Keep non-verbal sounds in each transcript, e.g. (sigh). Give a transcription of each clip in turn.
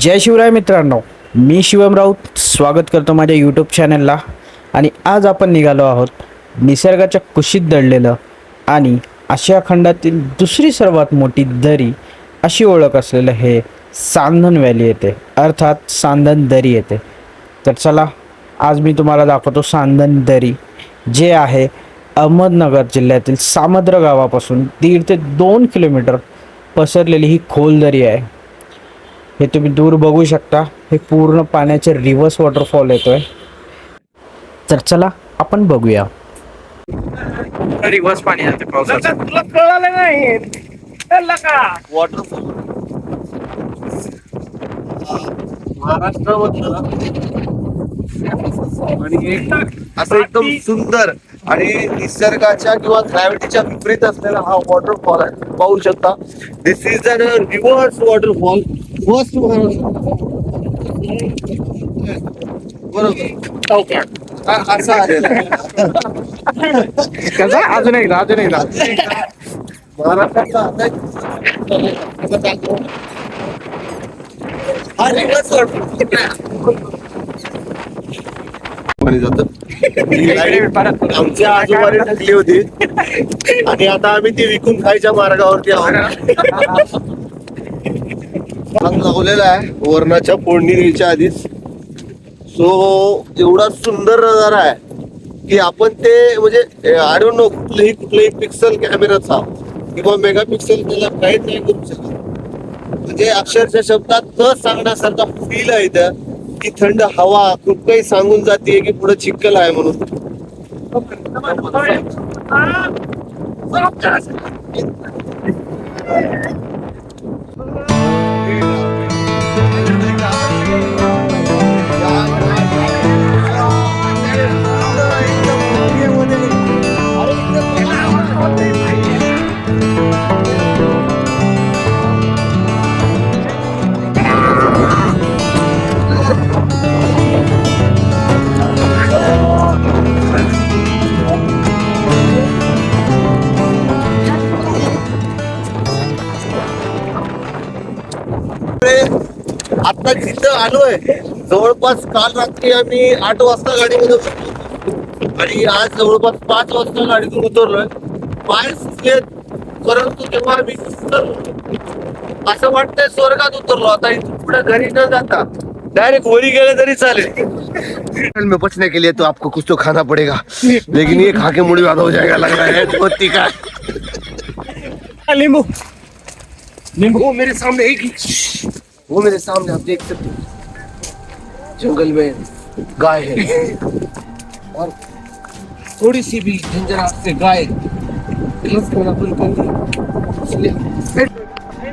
जय शिवराय मित्रांनो मी शिवम राऊत. स्वागत करतो माझ्या यूट्यूब चॅनलला आणि आज आपण निघालो आहोत निसर्गाच्या कुशीत दडलेलं आणि आशिया खंडातील दुसरी सर्वात मोठी दरी अशी ओळख असलेलं हे सांधन व्हॅली येते. अर्थात सांधन दरी येते. तर चला आज मी तुम्हाला दाखवतो सांधन दरी जे आहे अहमदनगर जिल्ह्यातील सामद्र गावापासून दीड ते दोन किलोमीटर पसरलेली ही खोल दरी आहे. हे तुम्ही दूर बघू शकता. हे पूर्ण पाण्याचे रिव्हर्स वॉटरफॉल येतोय. तर चला आपण बघूया. रिव्हर्स पाणी येते लका, तुला कळालं नाही. ए, लका. वॉटरफॉल महाराष्ट्रामधलं आणि एक असं एकदम सुंदर आणि निसर्गाच्या किंवा ग्रॅव्हिटीच्या विपरीत असलेला हा वॉटरफॉल आहे. पाहू शकता. This is an reverse waterfall first बरोबर. असं कसा? अजून एकदा अजून एकदा. आमच्या आजोबाने टाकली होती. आणि आता आम्ही ती विकून खायच्या मार्गावरती आहोत. भाग लावलेला आहे. वरणाच्या फोडणी द्यायच्या आधीच. सो एवढा सुंदर नजारा आहे की आपण ते म्हणजे आय डोंट नो कुठलंही कुठलंही पिक्सल कॅमेराचा किंवा मेगा पिक्सल त्याला काहीच नाही करू शकत. म्हणजे अक्षरशः शब्दात न सांगण्यासारखा फील आहे इथं की थंड हवा खूप काही सांगून जाते की पुढे चिखल आहे म्हणून. you. आता जिथं आलोय जवळपास काल रात्री आम्ही आठ वाजता गाडीमध्ये बसलो. आणि आज जवळपास पाच वाजता गाडीतून उतरलोय. पाय सुचलेत परंतु तेव्हा आम्ही उतरलो. असं वाटतंय स्वर्गात उतरलो. आता इथून पुढे घरी न जाता डायरेक्ट वरी गेले तरी चालेल. में बचने के लिए तो आपको कुछ तो खाना पड़ेगा. लेकिन ये खा के मुड़ी ज्यादा हो जाएगा लग रहा है तो तीखा लिंबू लिंबू वो मेरे सामने एक ही। वो मेरे सामने आप देख सकते हो। जंगल में गाय है। और थोड़ी सी भी झंझराहट से गाय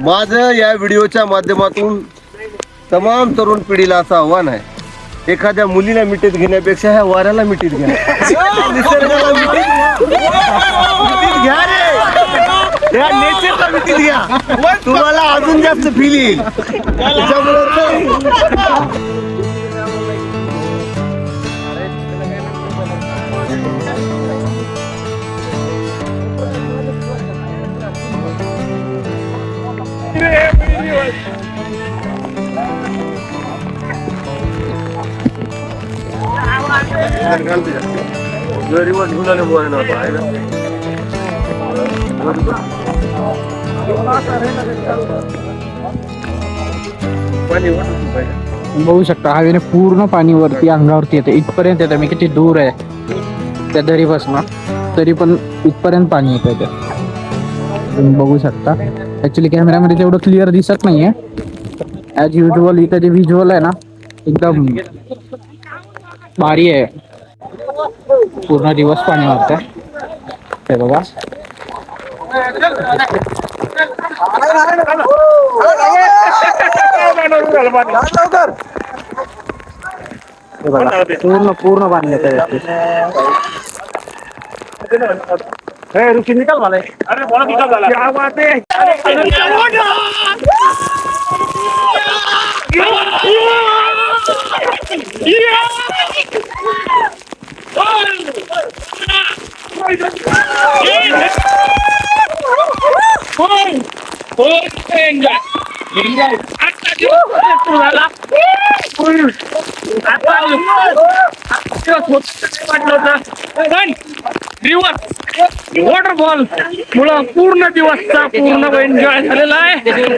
माझं या व्हिडिओच्या माध्यमातून तमाम तरुण पिढीला असं आव्हान आहे. एखाद्या मुलीला मिठीत घेण्यापेक्षा ह्या वाऱ्याला मिठीत घ्या. (laughs) निसर्गाला मिठीत घ्या. मिठीत घ्या रे. या नेचरला मिठीत घ्या तुम्हाला अजून जास्त फील येईल त्याच्यामुळे ते- गरिबात गुलाले बोलायला नव्हता, आहे ना? बघू शकता, हवेने पूर्ण पाणी वरती, अंगावरती येते. इथपर्यंत येतं. मी किती दूर आहे त्या दरीपासून. तरी पण इथपर्यंत पाणी येतं ते बघू शकता. ऍक्च्युली कॅमेऱ्यामध्ये तेवढं क्लिअर दिसत नाहीये. ॲज युजल इथं जे व्हिज्युअल आहे ना, एकदम भारी आहे. पूर्ण दिवस पाणी वाटतं हे बघा. हे बघा पूर्ण पूर्ण बांधले त्या वरती. निकाल मला अरे निकाल क्या बात है Hoy, hoy, venga, venga, hasta दिवस सुरू झाला आता दिवस होत वाटलं होतं पण दिवस वॉटरफॉल मुळे पूर्ण दिवसचा पूर्ण एन्जॉय झालेला आहे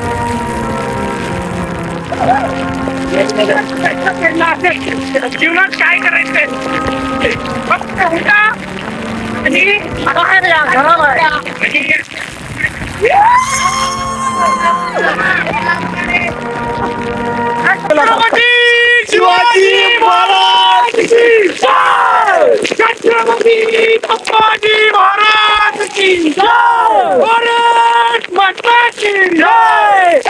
जीवनात काय करायचंय? फक्त उठा आणि बाहेर या घराबाहेर शिवाजी महाराज की जय! छत्रपती संभाजी महाराज की जय! भारत माता की जय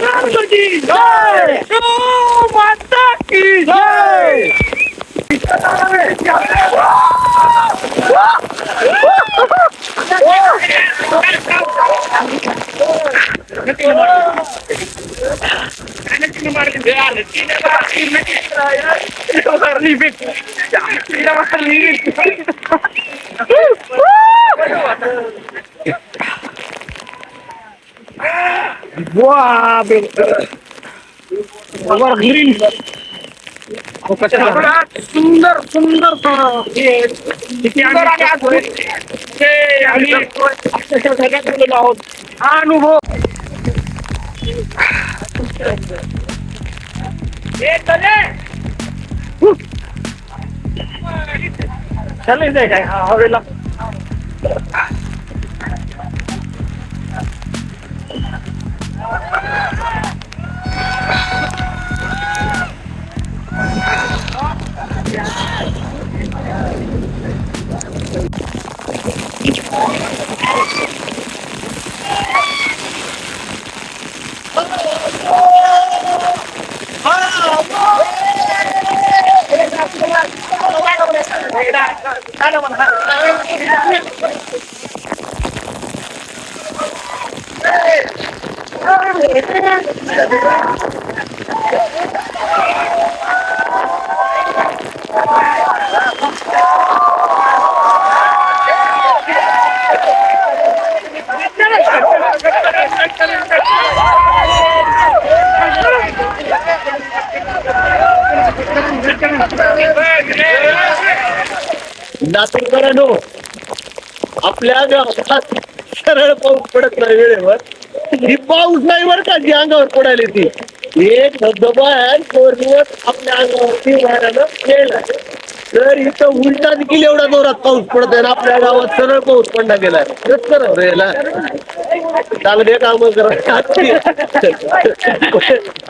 राम की जय गौ माता ग्रीन सुंदर सुंदर सुंदर आणि अद्भुत आम्ही अक्षरशः सगळ्यात आहोत हा अनुभव चालेल चले जाय काय हा हवेला लातूरकरांनो आपल्या गावात सरळ पाऊस पडत नाही वेळेवर. ही पाऊस नाही बरं का जी अंगावर पडायला ती एक धबधबा आहे तो दिवस आपल्या अंगावरती वाऱ्यानं आहे तर इथं उलटा देखील एवढा जोरात पाऊस पडत आहे आणि आपल्या गावात सरळ पाऊस पडला गेलाय तेच रे याला. चांगले काम करा.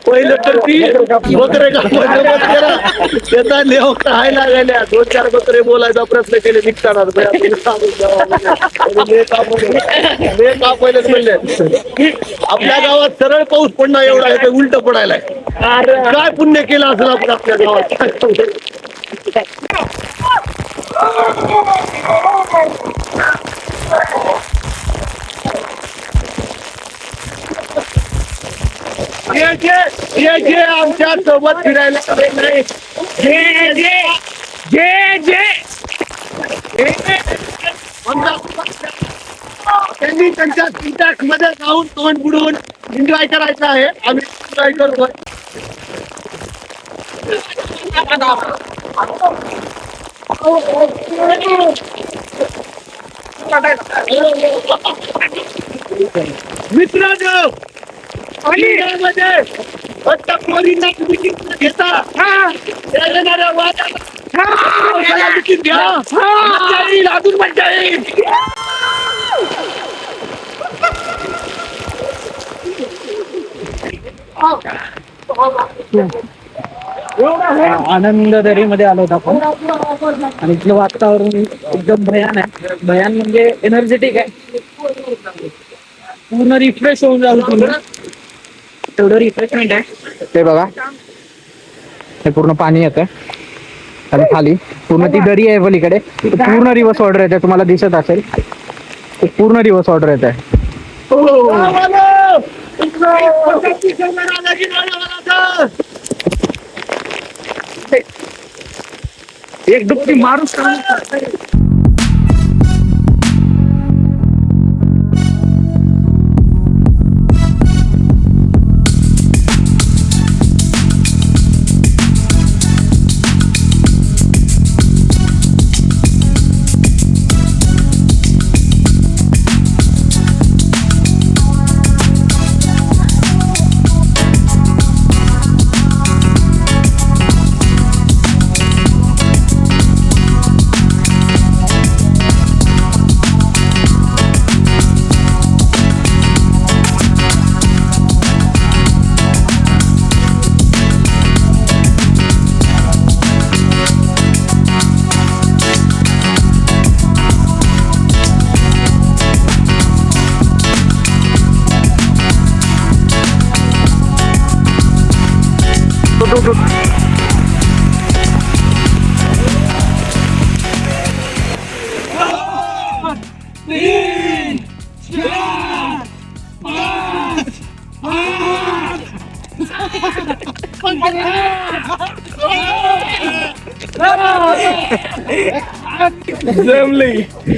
पहिलं तर ती बकरे बंद करा त्याचा लेव काय लागायला दोन चार बकरे बोलायचा प्रयत्न केले निघताना आपल्या गावात सरळ पाऊस पडणार एवढा आहे ते उलट पडायलाय काय पुण्य केलं असेल आपण आपल्या गावात? हे जे हे जे आमच्यासोबत फिरायला आले नाही. जे जे जे जे. हे त्यांनी त्यांच्या सिंटॅक्समध्ये जाऊन तोंड बुडवून एन्जॉय करायचं आहे. आम्ही एन्जॉय करतोय. चित्र घेता. येईल अजून मजा येईल. आनंद दरीमध्ये आलो होतो आपण. आणि इथलं वातावरण एकदम भयान आहे. भयान म्हणजे एनर्जेटिक आहे. पूर्ण रिफ्रेश होऊन जाऊ तुम्ही तेवढं रिफ्रेशमेंट आहे. ते बघा. हे पूर्ण पाणी येत आहे आणि खाली. पूर्ण ती दरी आहे पलीकडे. पूर्ण रिवर्स ऑर्डर येते तुम्हाला दिसत असेल. ते पूर्ण रिवर्स ऑर्डर येत आहे एक डुबकी मारून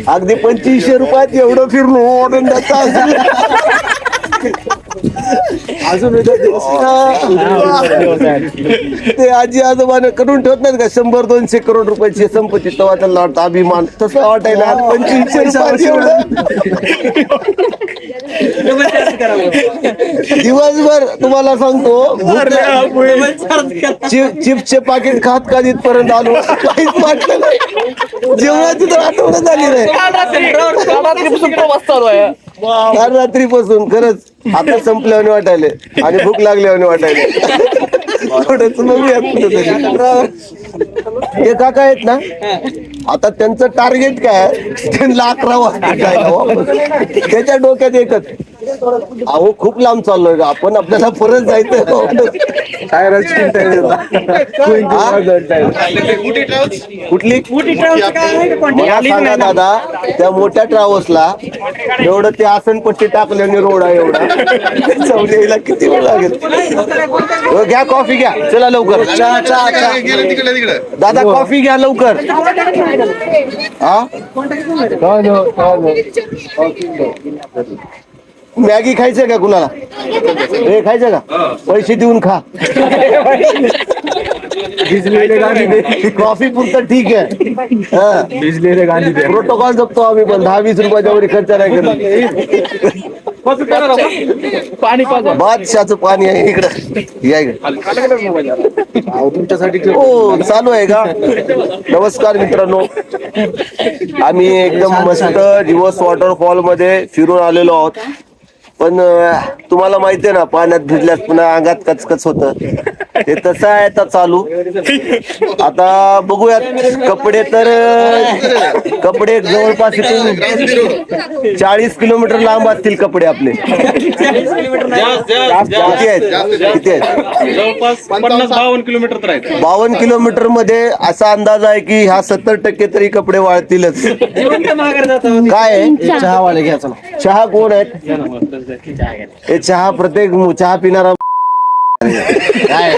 अगदी पंचवीसशे रुपयात एवढं फिरलो आनंदाचा अजून. (laughs) ते आजी आजोबाने करून ठेवत नाहीत का? शंभर दोनशे करोड रुपयाची संपत्ती तेव्हा त्यांना वाटतं अभिमान तसं वाटायला (laughs) दिवसभर तुम्हाला सांगतो चिप चिपचे पाकिट खात खात इथपर्यंत आलो? काहीच वाटलं नाही. जेवणाची तर आठवण झाली नाही. काल रात्रीपासून खरंच. आता संपल्याने वाटायले. आणि भूक लागल्याने वाटायले. थोडंच बघूया कुठंतरी. हे काका आहेत ना? आता त्यांचं टार्गेट काय त्यांना अकरा वाजता त्याच्या डोक्यात एकच. अहो खूप लांब चाललोय का आपण आपल्याला परत जायचं काय कुठली दादा त्या मोठ्या ट्रॅव्हल्सला एवढं ते आसनपट्टी टाकल्याने रोड आहे एवढा. चौलेला किती वेळ लागेल? हो, घ्या कॉफी घ्या. चला लवकर. चहा चहा चहा दादा कॉफी घ्या लवकर. हा? मॅगी खायचंय का कुणाला? हे खायचं का? पैसे देऊन खा. कॉफी पुरतं ठीक आहे. भिजलेले गांधी प्रोटोकॉल जपतो आम्ही पण. दहा वीस रुपयाच्या वरी खर्च नाही करत. पाणी बादशाचं पाणी आहे इकडं. या इकडे. तुमच्यासाठी हो चालू आहे का? नमस्कार मित्रांनो. आम्ही एकदम मस्त दिवस वॉटरफॉलमध्ये फिरून आलेलो आहोत. पण अं, तुम्हाला माहितीये ना पाण्यात भिजल्यास पुन्हा अंगात कचकच होत. ते तसं आहे आता चालू. आता बघूयात कपडे तर अं, कपडे जवळपास इथून चाळीस किलोमीटर लांब असतील कपडे आपले. किती आहेत? किती आहेत? जवळपास पन्नास बावन्न किलोमीटर तर आहेत. बावन्न किलोमीटरमध्ये असा अंदाज आहे की ह्या सत्तर टक्के तरी कपडे वाळतीलच. काय आहे? चहावाले घ्या चला. चहा कोण आहेत? हे चहा प्रत्येक चहा पिणारा काय?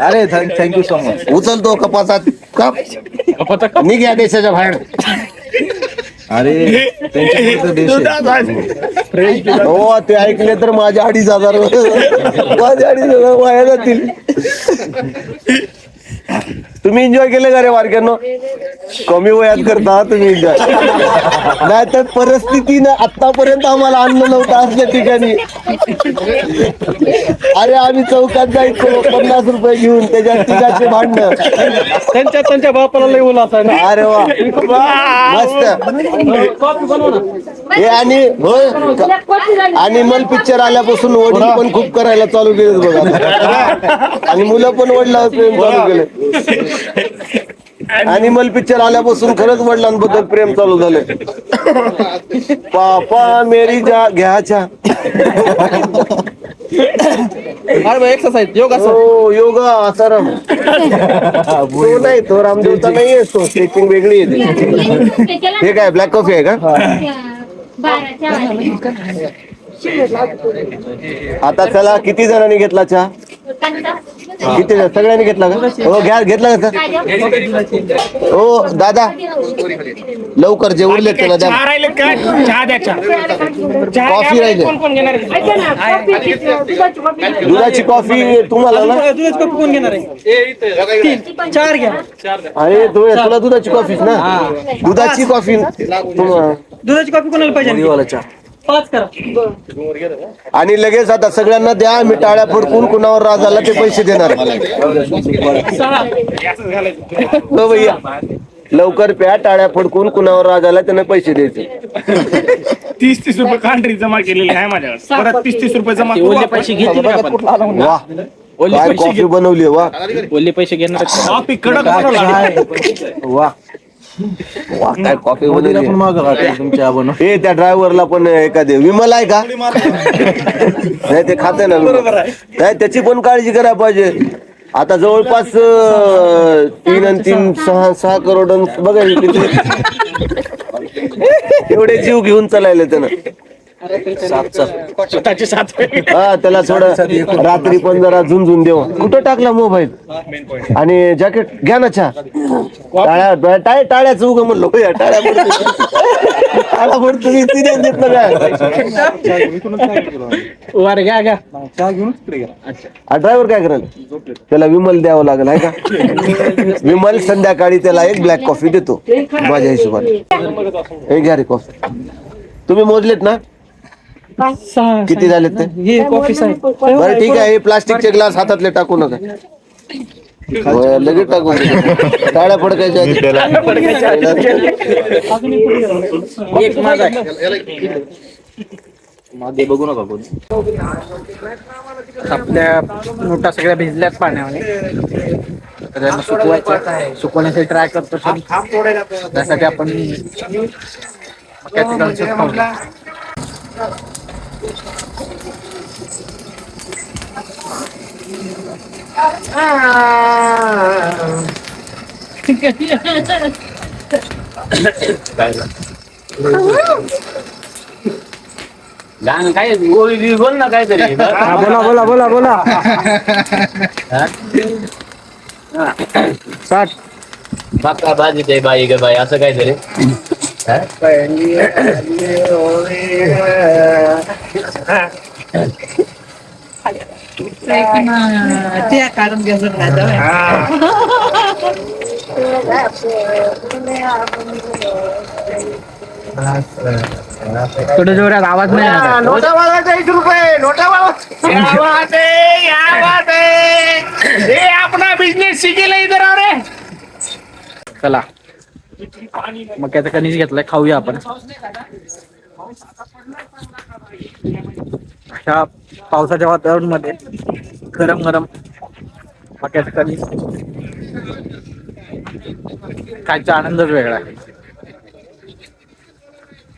अरे थँक्यू सो मच उचलतो कपासात. कप निघ्या देशाच्या बाहेर. अरे त्यांच्याकडे देश आहे. हो ते ऐकले तर माझे अडीच हजार माझे अडीच हजार वाया जातील. तुम्ही एन्जॉय केले का रे वारक्यानो कमी वयात करता तुम्ही enjoy. नाहीतर परिस्थितीनं आतापर्यंत आम्हाला आणलं नव्हतं असल्या ठिकाणी. अरे आम्ही चौकात जायचो पन्नास रुपये घेऊन त्याच्यात तिघाचे भांडण. त्यांच्या त्यांच्या बापाला आहे ना. अरे वा. मस्त. हे आणि होय. अॅनिमल पिक्चर आल्यापासून वडील पण खूप करायला चालू केले बघा. आणि मुलं पण वडिलांवर प्रेम चालू केले अॅनिमल पिक्चर आल्यापासून खरंच वडिलांबद्दल प्रेम चालू झाले पापा मेरी जा घ्याच्या एक्सरसाइज योगा हो योगा आसाराम. तो नाही तो रामदेवचा नाही आहे तो स्टेचिंग वेगळी आहे हे काय ब्लॅक कॉफी आहे का? आता चला किती जणांनी घेतला चहा? किती? सगळ्यांनी घेतला का? हो घ्या घेतला का? हो दादा. लवकर जे उरले त्याला द्या. कॉफी राहिले. दुधाची कॉफी तुम्हाला ना? कोण घेणार आहे? चार घ्या. अरे तू तुला दुधाची कॉफीच ना? दुधाची कॉफी दुधाची कॉफी कोणाला पाहिजे? पाच करा. आणि लगेच आता सगळ्यांना द्या मी टाळ्या फडकून कुणावर राज आला ते पैसे देणार. हो भैया. लवकर प्या टाळ्या फडकून कुणावर राज आला त्याने पैसे द्यायचे. तीस तीस रुपये कांट्री जमा केलेली आहे माझ्याकडे परत तीस तीस रुपये जमा करू आपण. वा. काय कॉफी बनवली वा. ओले पैसे घेणार कॉफी कडक बनवला. वा. वा काय कॉफी बनवली. (laughs) हे त्या ड्रायव्हरला पण एखादे विमल आहे का? नाही ते खाते ना विमल. नाही त्याची पण काळजी करायला पाहिजे. आता जवळपास अं, तीन आणि तीन सहा सहा करोड अन- बघा हे किती. एवढे जीव घेऊन चालायले त्यानं. स्वतःची (laughs) हा त्याला थोडं रात्री पण जरा झुंझुन देऊ. कुठं टाकला मोबाईल? आणि जॅकेट घ्या ना चहा. टाळ्या टाळ्या टाळ्याच उग म्हणलो. टाळ्या. टाळ्या पडतो घ्या घ्या. ड्रायव्हर काय करेल? त्याला विमल द्यावं लागेल आहे का? विमल संध्याकाळी त्याला एक ब्लॅक कॉफी देतो माझ्या हिशोबाने. हे घ्या रे कॉफी तुम्ही मोजलेत ना? सहा किती झालेत ते? हे कॉफी साहेब बरं ठीक आहे हे प्लास्टिकचे ग्लास हातातले टाकू नका. होय, लगेच टाकू. टाळ्या पडकायच्या आधी. एक माझा आहे. मागे. बघू नका कोण. आपल्या मोठा सगळ्या भिजल्यात पाण्याने तर त्यांना सुकवायचं सुकवण्यासाठी ट्राय करतो सर. त्यासाठी आपण मक्याची खाऊया. काय गोळी बोल ना काहीतरी. (laughs) हा, बोला बोला बोला बोला. साठ. बाका भाजी ते बाई ग बाई असं काहीतरी. ते काढून घ्यायचं थोडं जोरात आवाज नाही येणार आहे. नोटा एक रुपये नोटा क्या बात है शिकेल इतर रे चला मक्याचं कणीस घेतलाय खाऊया आपण. अशा पावसाच्या वातावरणमध्ये गरम गरम मक्याचं कणीस. खायचा आनंदच वेगळा आहे.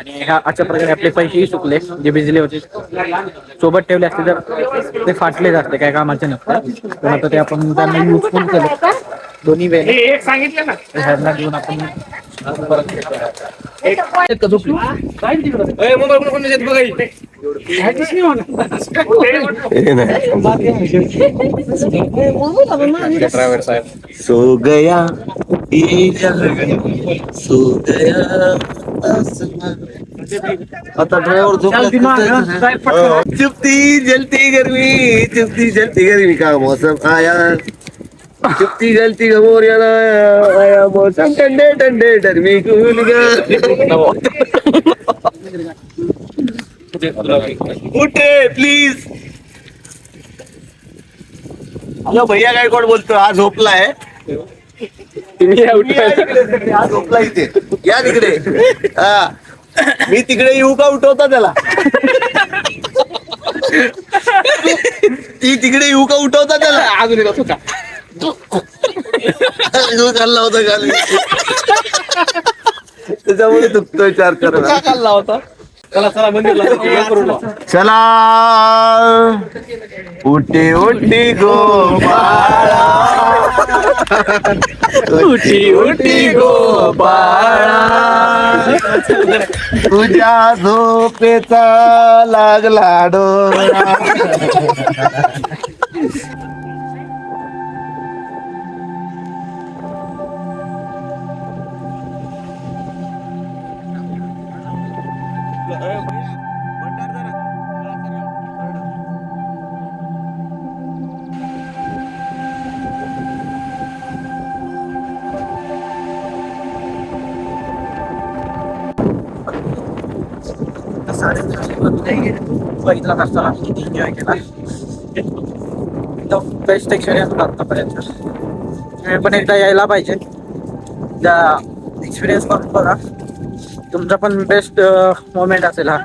आणि ह्या अशा प्रकारे आपले पैसेही सुकले जे भिजले होते. सोबत ठेवले असते तर ते फाटले असते काय कामाचे नसतात पण आता ते आपण त्यांना युजफुल केलं. दोन्ही वेळे हे एक सांगितलं ना. ह्यांना घेऊन आपण परत हे? नाही. सो गया ये सो गया आता ड्रायव्हर झोपला चुपती जलती गर्मी चुपती जलती गर्मी का मौसम आया? चुपती गलती गमोर आया मौसम डरमी कूल उठे प्लीज हॅलो भैया काय कोण बोलतो हा झोपलाय हा झोपला इथे. या तिकडे. हा. मी तिकडे येऊ का उठवता त्याला? ती तिकडे येऊ का उठवता त्याला? अजून खाल्ला होता खाली त्याच्यामुळे दुखतोय चार चार खाल्ला होता? चला चला मंदिरला जाऊ, करू ना. चला. उठी उठी गोपाळा. उठी उठी गोपाळा. तुझ्या झोपेचा लागला डोळा. बघितला असताना किती एन्जॉय केला एकदम बेस्ट एक्सपिरियन्स होता आतापर्यंत तुम्ही पण एकदा यायला पाहिजे त्या एक्सपिरियन्स करून बघा. तुमचा पण बेस्ट मोमेंट असेल हा.